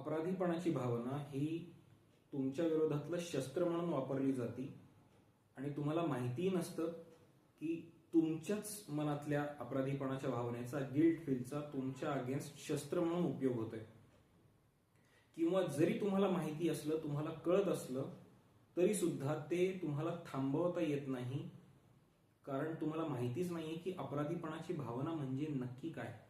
अपराधीपणाची भावना ही तुमच्या विरोधातलं शस्त्र म्हणून वापरली जाते आणि तुम्हाला माहितीही नसतं की तुमच्याच मनातल्या अपराधीपणाच्या भावनेचा गिल्ट फीलचा तुमच्या अगेन्स्ट शस्त्र म्हणून उपयोग होतोय. किंवा जरी तुम्हाला माहिती असलं तुम्हाला कळत असलं तरी सुद्धा ते तुम्हाला थांबवता येत नाही. कारण तुम्हाला माहितीच नाहीये की अपराधीपणाची भावना म्हणजे नक्की काय.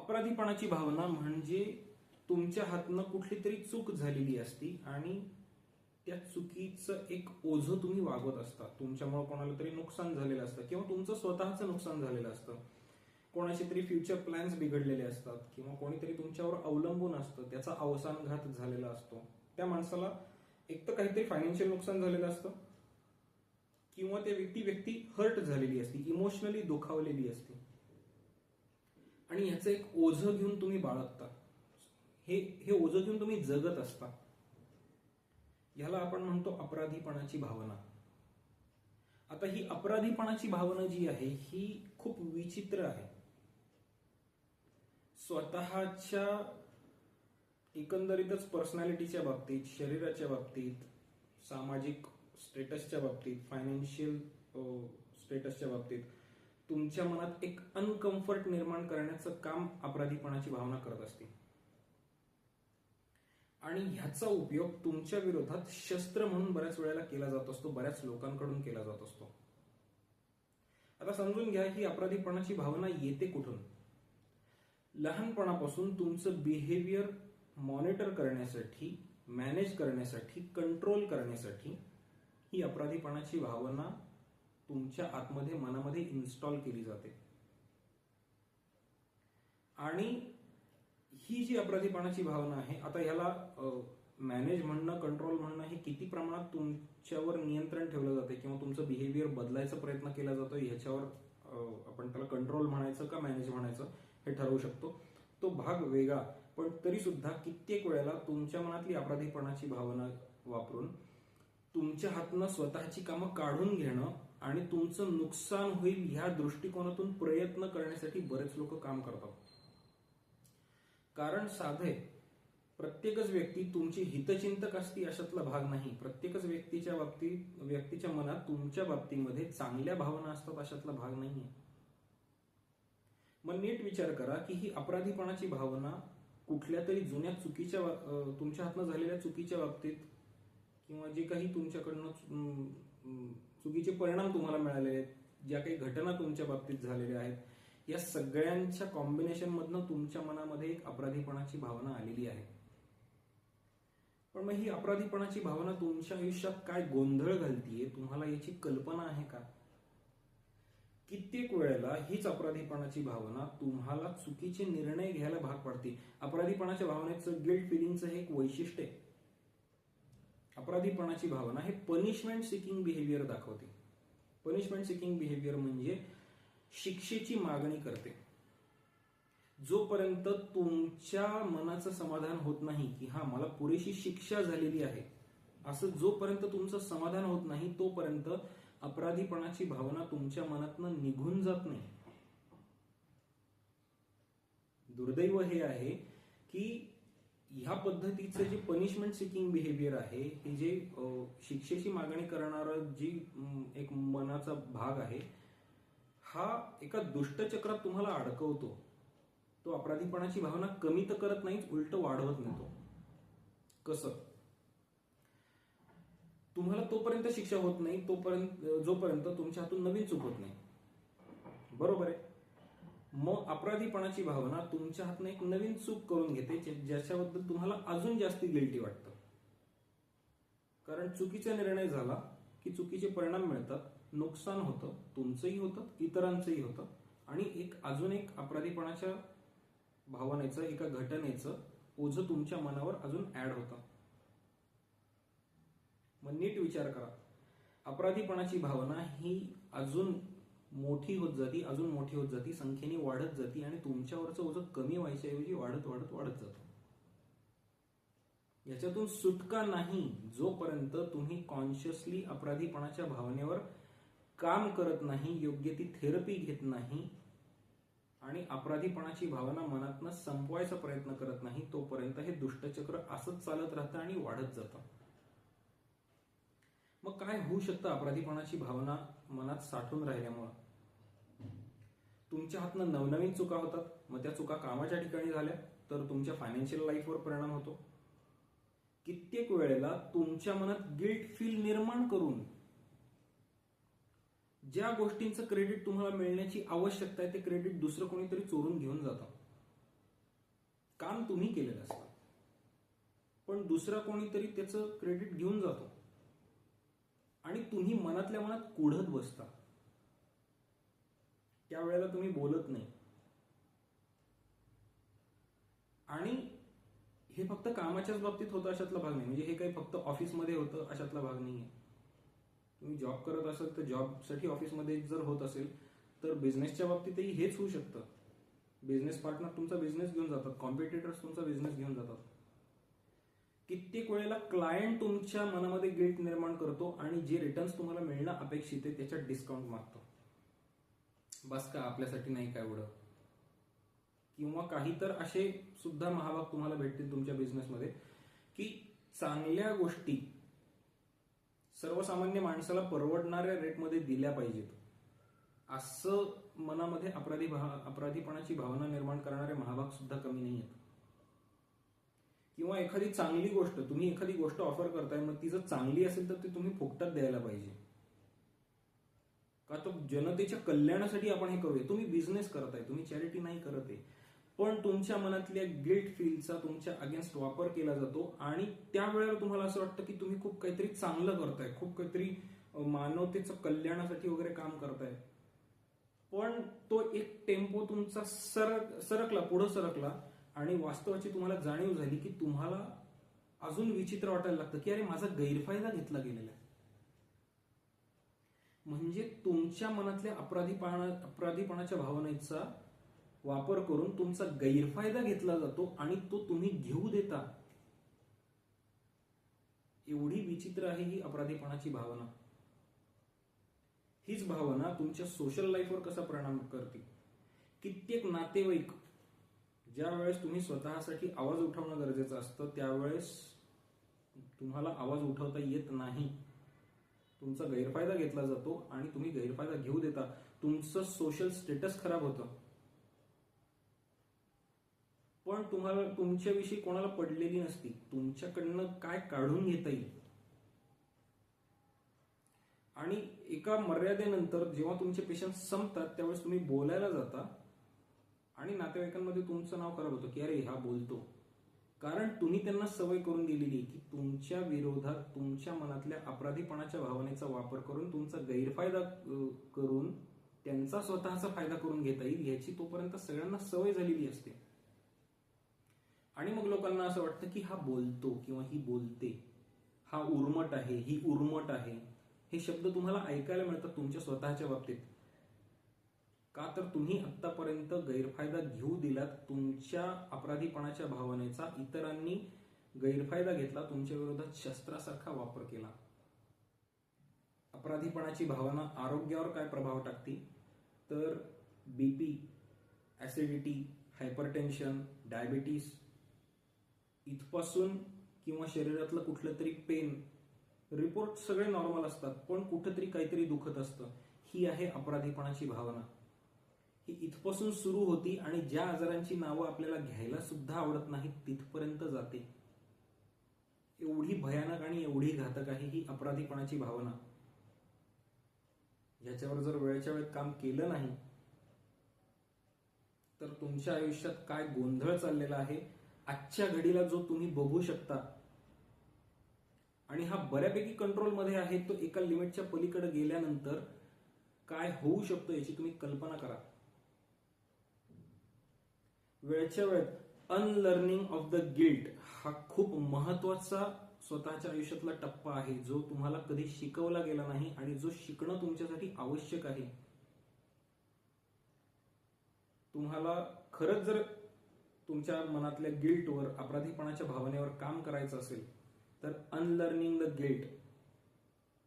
अपराधीपणाची भावना म्हणजे तुमच्या हातनं कुठली तरी चूक झालेली असती आणि त्या चुकीचं एक ओझं तुम्ही वागवत असता. तुमच्यामुळे कोणाला तरी नुकसान झालेलं असतं किंवा तुमचं स्वतःचं नुकसान झालेलं असतं. कोणाचे तरी फ्युचर प्लॅन्स बिघडलेले असतात किंवा कोणीतरी तुमच्यावर अवलंबून असतं. त्याचा अवसानघात झालेला असतो. त्या माणसाला एक तर काहीतरी फायनान्शियल नुकसान झालेलं असतं किंवा त्या व्यक्ती व्यक्ती हर्ट झालेली असती इमोशनली दुखावलेली असते. आणि याचं एक ओझं घेऊन तुम्ही बाळगता. हे हे ओझं घेऊन तुम्ही जगत असता. ह्याला आपण म्हणतो अपराधीपणाची भावना. आता ही अपराधीपणाची भावना जी आहे ही खूप विचित्र आहे. स्वतःच्या एकंदरीतच पर्सनॅलिटीच्या बाबतीत शरीराच्या बाबतीत सामाजिक स्टेटसच्या बाबतीत फायनान्शियल स्टेटसच्या बाबतीत तुमच्या मनात एक अनकम्फर्ट निर्माण करण्याचं काम अपराधीपणाची भावना करत असते. आणि ह्याचा उपयोग तुमच्या विरोधात शस्त्र म्हणून बऱ्याच वेळेला केला जात असतो बऱ्याच लोकांकडून केला जात असतो. आता समजून घ्या ही अपराधीपणाची भावना येते कुठून? लहानपणापासून तुमचं बिहेवियर मॉनिटर करण्यासाठी मॅनेज करण्यासाठी कंट्रोल करण्यासाठी ही अपराधीपणाची भावना तुमच्या आतमध्ये मनामध्ये इन्स्टॉल केली जाते. आणि ही जी अपराधीपणाची भावना आहे आता ह्याला मॅनेज म्हणणं कंट्रोल म्हणणं हे किती प्रमाणात तुमच्यावर नियंत्रण ठेवलं जाते किंवा तुमचं बिहेवियर बदलायचा प्रयत्न केला जातो ह्याच्यावर आपण त्याला कंट्रोल म्हणायचं का मॅनेज म्हणायचं हे ठरवू शकतो. तो भाग वेगळा पण तरी सुद्धा कित्येक वेळेला तुमच्या मनातली अपराधीपणाची भावना वापरून तुमच्या हातनं स्वतःची कामं काढून घेणं आणि तुमचं नुकसान होईल ह्या दृष्टिकोनातून प्रयत्न करण्यासाठी बरेच लोक काम करतात. कारण साधे प्रत्येकच व्यक्ती तुमची हितचिंतक असती अशातला भाग नाही. प्रत्येकच व्यक्तीच्या बाबतीत व्यक्तीच्या मनात तुमच्या बाबतीमध्ये चांगल्या भावना असतात अशातला भाग नाहीये. मग नीट विचार करा की ही अपराधीपणाची भावना कुठल्या तरी जुन्या चुकीच्या तुमच्या हातनं झालेल्या चुकीच्या बाबतीत किंवा जे काही तुमच्याकडनं चुकीचे परिणाम तुम्हाला मिळाले आहेत ज्या काही घटना तुमच्या बाबतीत झालेल्या आहेत या सगळ्यांच्या कॉम्बिनेशन मधनं तुमच्या मनामध्ये एक अपराधीपणाची भावना आलेली आहे. पण मग ही अपराधीपणाची भावना तुमच्या आयुष्यात काय गोंधळ घालतीये तुम्हाला याची कल्पना आहे का? कित्येक वेळेला हीच अपराधीपणाची भावना तुम्हाला चुकीचे निर्णय घ्यायला भाग पडते. अपराधीपणाच्या भावनेचं गिल्ट फिलिंगचं हे एक वैशिष्ट्य आहे. अपराधीपणाची भावना हे पनिशमेंट सिकिंग बिहेवियर दाखवते. पनिशमेंट सिकिंग बिहेवियर म्हणजे शिक्षेची मागणी करते. जोपर्यंत तुमच्या मनाचं समाधान होत नाही की हा मला पुरेशी शिक्षा झालेली आहे असं जोपर्यंत तुमचं समाधान होत नाही तोपर्यंत अपराधीपणाची भावना तुमच्या मनातनं निघून जात नाही. दुर्दैव हे आहे की ह्या पद्धतीचं जे पनिशमेंट सिकिंग बिहेवियर आहे हे जे शिक्षेची मागणी करणारं जी एक मनाचा भाग आहे हा एका दुष्टचक्रात तुम्हाला अडकवतो. तो अपराधीपणाची भावना कमी तर करत नाहीच उलट वाढवत नेतो कसं? तुम्हाला तोपर्यंत शिक्षा होत नाही तोपर्यंत जोपर्यंत तुमच्या हातून नवीन चूक होत नाही. बरोबर आहे? मग अपराधीपणाची भावना तुमच्या हातनं एक नवीन चूक करून घेते ज्याच्याबद्दल तुम्हाला अजून जास्त गिल्टी वाटतं. कारण चुकीचा निर्णय झाला की चुकीचे परिणाम मिळतात नुकसान होतं तुमचंही होतं इतरांचंही होतं. आणि एक अजून एक अपराधीपणाच्या भावनेचं एका घटनेचं ओझं तुमच्या मनावर अजून ऍड होतं. मग नीट विचार करा. अपराधीपणाची भावना ही अजून मोठी होत जाती अजून मोठी होत जाती संख्येने वाढत जाती आणि तुमच्यावरचं ओझं कमी व्हायच्याऐवजी वाढत वाढत वाढत जातं. याच्यातून सुटका नाही जोपर्यंत तुम्ही कॉन्शियसली अपराधीपणाच्या भावनेवर काम करत नाही योग्य ती थेरपी घेत नाही आणि अपराधीपणाची भावना मनातनं संपवायचा प्रयत्न करत नाही तोपर्यंत हे दुष्टचक्र असंच चालत राहतं आणि वाढत जातं. मग काय होऊ शकतं अपराधीपणाची भावना मनात साठून राहिल्यामुळं? तुमच्या हातनं नवनवीन चुका होतात. मग त्या चुका कामाच्या ठिकाणी झाल्या तर तुमच्या फायनान्शियल लाईफवर परिणाम होतो. कित्येक वेळेला तुमच्या मनात गिल्ट फील निर्माण करून ज्या गोष्टींचं क्रेडिट तुम्हाला मिळण्याची आवश्यकता आहे ते क्रेडिट दुसरं कोणीतरी चोरून घेऊन जातं. काम तुम्ही केलेलं असतं. पण दुसरा कोणीतरी त्याचं क्रेडिट घेऊन जातो. आणि तुम्ही मनातल्या मनात कुढत बसता. त्यावेळेला तुम्ही बोलत नाही. आणि हे फक्त कामाच्याच बाबतीत होतं अशातला भाग नाही. म्हणजे हे काही फक्त ऑफिसमध्ये होतं अशातला भाग नाही आहे तुम्ही जॉब करत असाल तर जॉबसाठी ऑफिसमध्ये जर होत असेल तर बिझनेसच्या बाबतीतही हेच होऊ शकतं. बिझनेस पार्टनर तुमचा बिझनेस घेऊन जातात कॉम्पिटिटर्स तुमचा बिझनेस घेऊन जातात. कित्येक वेळेला क्लायंट तुमच्या मनामध्ये गिल्ट निर्माण करतो आणि जे रिटर्न्स तुम्हाला मिळणं अपेक्षित आहे त्याच्यात डिस्काउंट मागतो बस का आपल्यासाठी नाही काय एवढं? किंवा काही तर असे सुद्धा महाभाग तुम्हाला भेटतील तुमच्या बिझनेसमध्ये की चांगल्या गोष्टी सर्वसामान्य माणसाला परवडणाऱ्या रेटमध्ये दिल्या पाहिजेत. असं मनामध्ये अपराधी अपराधीपणाची भावना निर्माण करणारे महाभाग सुद्धा कमी नाही आहेत किंवा एखादी चांगली गोष्ट तुम्ही एखादी गोष्ट ऑफर करताय मग ती जर चांगली असेल तर ती तुम्ही फुकटात द्यायला पाहिजे. का तर जनतेच्या कल्याणासाठी आपण हे करूया. तुम्ही बिझनेस करताय तुम्ही चॅरिटी नाही करत आहे. पण तुमच्या मनातल्या गिल्ट फीलचा तुमच्या अगेन्स्ट वापर केला जातो आणि त्यावेळेला तुम्हाला असं वाटतं की तुम्ही खूप काहीतरी चांगलं करताय खूप काहीतरी मानवतेचं कल्याणासाठी वगैरे काम करताय. पण तो एक टेम्पो तुमचा सरक सरकला पुढं सरकला. आणि वास्तवाची तुम्हाला जाणीव झाली की तुम्हाला अजून विचित्र वाटायला लागतं की अरे माझा गैरफायदा घेतला गेलेला आहे. म्हणजे तुमच्या मनातल्या अपराधीपणा अपराधीपणाच्या भावनेचा वापर करून तुमचा गैरफायदा घेतला जातो आणि तो तुम्ही घेऊ देता. एवढी विचित्र आहे ही अपराधीपणाची भावना. हीच भावना तुमच्या सोशल लाईफवर कसा परिणाम करते? कित्येक नातेवाईक ज्या वेळेस तुम्ही स्वतःसाठी आवाज उठवणं गरजेचं असतं त्यावेळेस तुम्हाला आवाज उठवता येत नाही. तुमचा गैरफायदा घेतला जातो आणि तुम्ही गैरफायदा घेऊ देता. तुमचं सोशल स्टेटस खराब होतं. पण तुम्हाला तुमच्याविषयी कोणाला पडलेली नसती. तुमच्याकडनं काय काढून घेता येईल? आणि एका मर्यादेनंतर जेव्हा तुमचे पेशंट संपतात त्यावेळेस तुम्ही बोलायला जाता आणि नातेवाईकांमध्ये तुमचं नाव खराब होतं की अरे हा बोलतो. कारण तुम्ही त्यांना सवय करून दिलेली आहे की तुमच्या विरोधात तुमच्या मनातल्या अपराधीपणाच्या भावनेचा वापर करून तुमचा गैरफायदा करून त्यांचा स्वतःचा फायदा करून घेता येईल याची तोपर्यंत सगळ्यांना सवय झालेली असते. आणि मग लोकांना असं वाटतं की हा बोलतो किंवा ही बोलते. हा उर्मट आहे ही उर्मट आहे. हे शब्द तुम्हाला ऐकायला मिळतात तुमच्या स्वतःच्या बाबतीत. का तर तुम्ही आतापर्यंत गैरफायदा घेऊ दिलात तुमच्या अपराधीपणाच्या भावनेचा इतरांनी गैरफायदा घेतला तुमच्या विरोधात शस्त्रासारखा वापर केला. अपराधीपणाची भावना आरोग्यावर काय प्रभाव टाकते तर बीपी ऍसिडिटी हायपरटेन्शन डायबिटीस इथपासून किंवा शरीरातलं कुठलं तरी पेन रिपोर्ट सगळे नॉर्मल असतात पण कुठंतरी काहीतरी दुखत असतं. ही आहे अपराधीपणाची भावना. ही इथपासून सुरू होती आणि ज्या आजारांची नावं आपल्याला घ्यायला सुद्धा आवडत नाहीत तिथपर्यंत जाते. एवढी भयानक आणि एवढी घातक आहे ही अपराधीपणाची भावना. याच्यावर जर वेळेच्या वेळेत काम केलं नाही तर तुमच्या आयुष्यात काय गोंधळ चाललेला आहे आजच्या घडीला जो तुम्ही बघू शकता. आणि हा बऱ्यापैकी कंट्रोलमध्ये आहे तो एका लिमिटच्या पलीकडे गेल्यानंतर काय होऊ शकतो याची तुम्ही कल्पना करा. वेळच्या वेळेत अनलर्निंग ऑफ द गिल्ट हा खूप महत्त्वाचा स्वतःच्या आयुष्यातला टप्पा आहे जो तुम्हाला कधी शिकवला गेला नाही आणि जो शिकणं तुमच्यासाठी आवश्यक आहे. तुम्हाला खरंच जर तुमच्या मनातल्या गिल्टवर अपराधीपणाच्या भावनेवर काम करायचं असेल तर अनलर्निंग द गिल्ट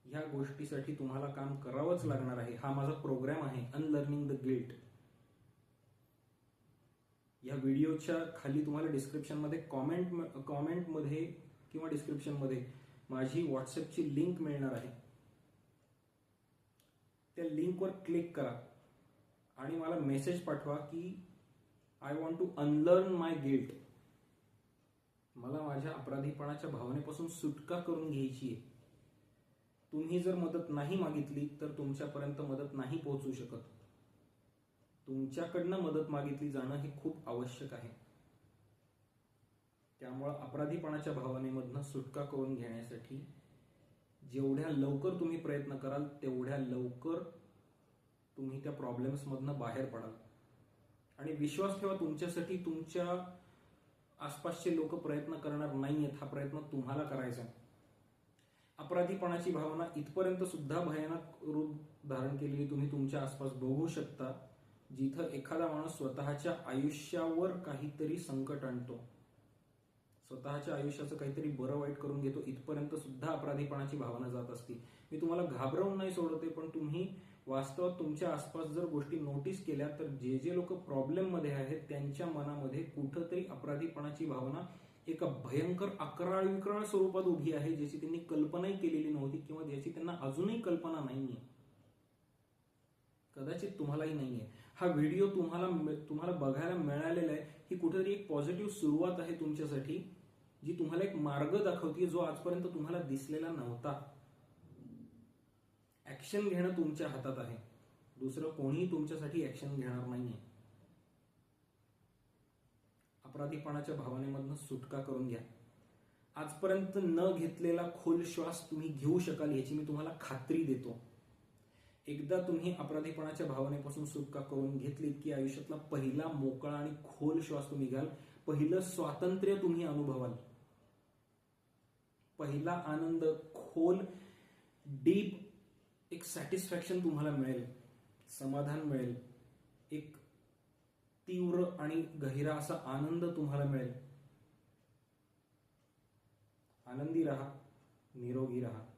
ह्या गोष्टीसाठी तुम्हाला काम करावंच लागणार आहे. हा माझा प्रोग्राम आहे अनलर्निंग द गिल्ट या व्हिडिओच्या खाली तुम्हाला डिस्क्रिप्शनमध्ये कॉमेंट कॉमेंटमध्ये किंवा डिस्क्रिप्शनमध्ये माझी व्हॉट्सअपची लिंक मिळणार आहे. त्या लिंकवर क्लिक करा आणि मला मेसेज पाठवा की I want to unlearn my guilt मला माझ्या अपराधीपणाच्या भावनेपासून सुटका करून घ्यायची आहे. तुम्ही जर मदत नाही मागितली तर तुमच्यापर्यंत मदत नाही पोहोचू शकत. तुमच्याकडनं मदत मागितली जाणं हे खूप आवश्यक आहे. त्यामुळं अपराधीपणाच्या भावनेमधनं सुटका करून घेण्यासाठी जेवढ्या लवकर तुम्ही प्रयत्न कराल तेवढ्या लवकर तुम्ही त्या प्रॉब्लेम्समधनं बाहेर पडाल. आणि विश्वास ठेवा तुमच्यासाठी तुमच्या आसपासचे लोक प्रयत्न करणार नाही आहेत हा प्रयत्न तुम्हाला करायचा आहे. अपराधीपणाची भावना इथपर्यंत सुद्धा भयानक रूप धारण केलेली तुम्ही तुमच्या आसपास बघू शकता. जिथं एखादा माणूस स्वतःच्या आयुष्यावर काहीतरी संकट आणतो. स्वतःच्या आयुष्याचं काहीतरी बरं वाईट करून घेतो इथपर्यंत सुद्धा अपराधीपणाची भावना जात असती. मी तुम्हाला घाबरवून नाही सोडते पण तुम्ही वास्तवात तुमच्या आसपास जर गोष्टी नोटीस केल्या तर जे जे लोक प्रॉब्लेममध्ये आहेत त्यांच्या मनामध्ये कुठंतरी अपराधीपणाची भावना एका भयंकर अकराळ विक्राळ स्वरूपात उभी आहे ज्याची त्यांनी कल्पनाही केलेली नव्हती किंवा ज्याची त्यांना अजूनही कल्पना नाहीये. कदाचित तुम्हालाही नाहीये. हा व्हिडिओ तुम्हाला तुम्हाला बघायला मिळालेला आहे. ही कुठेतरी एक पॉझिटिव्ह सुरुवात आहे तुमच्यासाठी जी तुम्हाला एक मार्ग दाखवते जो आजपर्यंत तुम्हाला दिसलेला नव्हता. ऍक्शन घेणं तुमच्या हातात आहे. दुसरं कोणीही तुमच्यासाठी ऍक्शन घेणार नाहीये. अपराधीपणाच्या भावनेमधनं सुटका करून घ्या. आजपर्यंत न घेतलेला खोल श्वास तुम्ही घेऊ शकाल याची मी तुम्हाला खात्री देतो. एकदा तुम्ही अपराधीपणाच्या भावनेपासून सुटका करून घेतलीत की आयुष्यातला पहिला मोकळा आणि खोल श्वास तुम्ही घ्याल पहिलं स्वातंत्र्य तुम्ही अनुभवाल. पहिला आनंद खोल डीप एक सॅटिस्फॅक्शन तुम्हाला मिळेल समाधान मिळेल एक तीव्र आणि गहिरा असा आनंद तुम्हाला मिळेल. आनंदी राहा निरोगी राहा.